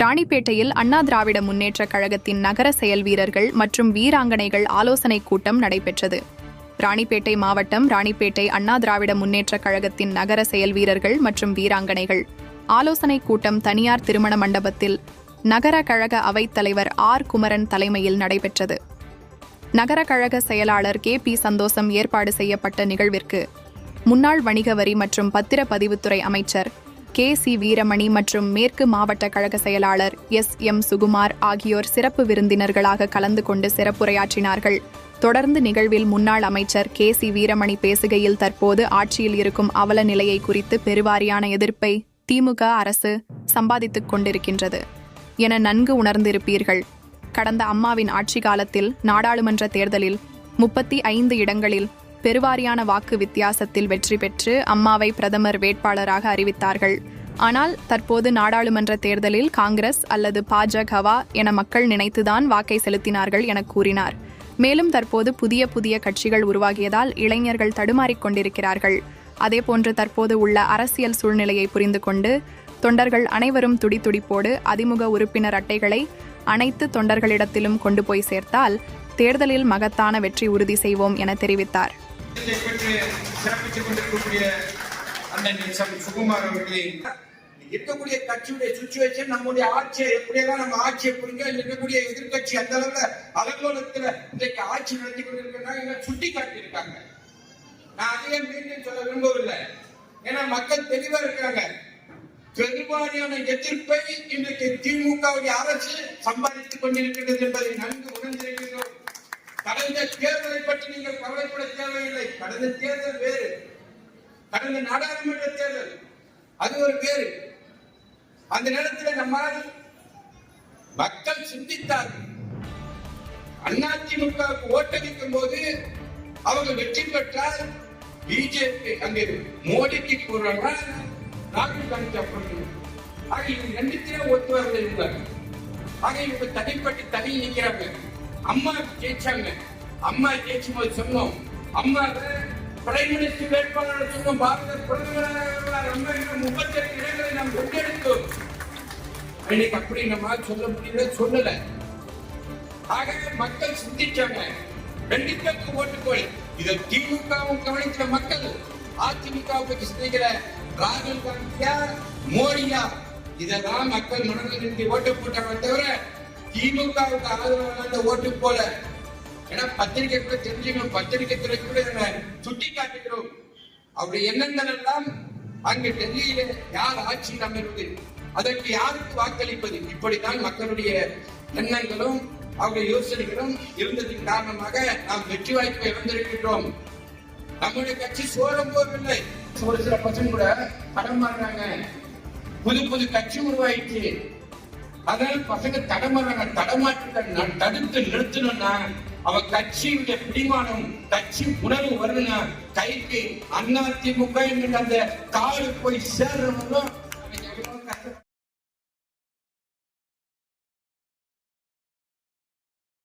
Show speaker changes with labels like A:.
A: ராணிப்பேட்டையில் அண்ணா திராவிட முன்னேற்றக் கழகத்தின் நகர செயல் வீரர்கள் மற்றும் வீராங்கனைகள் ஆலோசனைக் கூட்டம் நடைபெற்றது. ராணிப்பேட்டை மாவட்டம் ராணிப்பேட்டை அண்ணா திராவிட முன்னேற்றக் கழகத்தின் நகர செயல் வீரர்கள் மற்றும் வீராங்கனைகள் ஆலோசனைக் கூட்டம் தனியார் திருமண மண்டபத்தில் நகர கழக அவைத் தலைவர் ஆர். குமரன் தலைமையில் நடைபெற்றது. நகர கழக செயலாளர் கே. பி. சந்தோஷம் ஏற்பாடு செய்யப்பட்ட நிகழ்விற்கு முன்னாள் வணிக வரி மற்றும் பத்திரப்பதிவுத்துறை அமைச்சர் கே சி வீரமணி மற்றும் மேற்கு மாவட்ட கழக செயலாளர் எஸ் எம் சுகுமார் ஆகியோர் சிறப்பு விருந்தினர்களாக கலந்து கொண்டு சிறப்புரையாற்றினார்கள். தொடர்ந்து நிகழ்வில் முன்னாள் அமைச்சர் கே சி வீரமணி பேசுகையில் தற்போது ஆட்சியில் இருக்கும் அவல நிலையை குறித்து பெருவாரியான எதிர்ப்பை திமுக அரசு சம்பாதித்துக் கொண்டிருக்கின்றது. என நன்கு உணர்ந்திருப்பீர்கள். கடந்த அம்மாவின் ஆட்சி காலத்தில் நாடாளுமன்ற தேர்தலில் முப்பத்தி ஐந்து இடங்களில் பெருவாரியான வாக்கு வித்தியாசத்தில் வெற்றி பெற்று அம்மாவை பிரதமர் வேட்பாளராக அறிவித்தார்கள். ஆனால் தற்போது நாடாளுமன்ற தேர்தலில் காங்கிரஸ் அல்லது பாஜகவா என மக்கள் நினைத்துதான் வாக்கை செலுத்தினார்கள் என கூறினார். மேலும் தற்போது புதிய புதிய கட்சிகள் உருவாகியதால் இளைஞர்கள் தடுமாறிக் கொண்டிருக்கிறார்கள். அதேபோன்று தற்போது உள்ள அரசியல் சூழ்நிலையை புரிந்து கொண்டு தொண்டர்கள் அனைவரும் துடிதுடிப்போடு அதிமுக உறுப்பினர் அட்டைகளை அனைத்து தொண்டர்களிடத்திலும் கொண்டு போய் சேர்த்தால் தேர்தலில் மகத்தான வெற்றி உறுதி செய்வோம் என தெரிவித்தார்.
B: இதை பெற்று சிறப்பித்துக் கொண்டிருக்கக்கூடிய அண்ணன் எஸ் சுகுமார் அவர்களே.
C: இருக்கக்கூடிய கட்சியுடைய சுச்சுவேஷன் நம்முடைய ஆட்சியை எப்படியெல்லாம் நம்ம ஆட்சியை புரிங்க இருக்கக்கூடிய எதிர்க்கட்சி அந்த அளவுல அலங்கோலத்துல இன்றைக்கு ஆட்சி நடத்தி கொண்டிருக்கிறாங்க சுட்டி காட்டியிருக்காங்க நான் அதையே மீண்டும் சொல்ல விரும்பவில்லை. ஏன்னா மக்கள் தெளிவா இருக்காங்க பெரும்பாலான எதிர்ப்பை இன்றைக்கு திமுகவுடைய அரசு சம்பாதித்துக் கொண்டிருக்கிறது என்பதை நன்கு உணர்ந்திருக்கிறோம். கடந்த தேர்தலை பற்றி நீங்கள் கவலைப்பட தேவையில்லை. கடந்த தேர்தல் வேறு. கடந்த நாடாளுமன்ற தேர்தல் அது ஒரு வேறு. அந்த நேரத்தில் நம்மால் மக்கள் சிந்தித்தார்கள். அதிமுகவுக்கு ஓட்டளிக்கும் போது அவங்க வெற்றி பெற்றால் பிஜேபி அங்கே மோடிக்கு போறாங்களா ராகுல் காந்தி அப்புறம் ஆக இவங்க ரெண்டுத்திலே ஒத்துவர்கள் இருந்தாங்க ஆக இவங்க தனிப்பட்டு தனி நிற்கிறாங்க அம்மா ஜெயிச்சாங்க. அம்மா ஜெயிச்சும் போது சொன்னோம். அம்மா பிரைம் மினிஸ்டர் வேட்பாளர் சொன்னோம். பாரத பிரதமர் அம்மா இன்னும் இடங்களை நாம் கொண்டெடுத்தோம் இன்னைக்கு அப்படி நம்ம சொல்ல முடியல சொல்லல. ஆக மக்கள் சிந்திச்சாங்க. ரெண்டு பேருக்கு ஓட்டு போய் இதை திமுகவும் கவனிக்கிற மக்கள் அதிமுகவை பற்றி சிந்திக்கிற ராகுல் காந்தியா மோடியா? இதெல்லாம் மக்கள் மனதில் நிறுத்தி ஓட்டு போட்டாங்க தவிர திமுகவுக்கு ஆதரவான ஓட்டு போல. ஏன்னா பத்திரிகை கூட தெரிஞ்சுக்கணும் பத்திரிகை துறை கூட இதை சுட்டி காட்டுகிறோம் அப்படி எண்ணங்கள் எல்லாம் அங்கு டெல்லியில யார் ஆட்சியில் அமர்வது அதற்கு யாருக்கு வாக்களிப்பது? இப்படித்தான் மக்களுடைய எண்ணங்களும் அவருடைய யோசனைகளும் இருந்ததின் காரணமாக நாம் வெற்றி வாய்ப்பை இழந்திருக்கின்றோம். நம்முடைய கட்சி சோரம் போகவில்லை. ஒரு சில பசங்க கூட படம் மாறுறாங்க புது புது கட்சி உருவாயிட்டு அதனால பசங்க தடமாறாங்க தடமாற்றத்தை நான் தடுத்து நிறுத்தணும்னா அவன் கட்சியுடைய பிடிமானம் கட்சி உணர்வு வரணும்னா கைக்கு அண்ணா திமுக அந்த காலு போய் சேர்றவங்களும்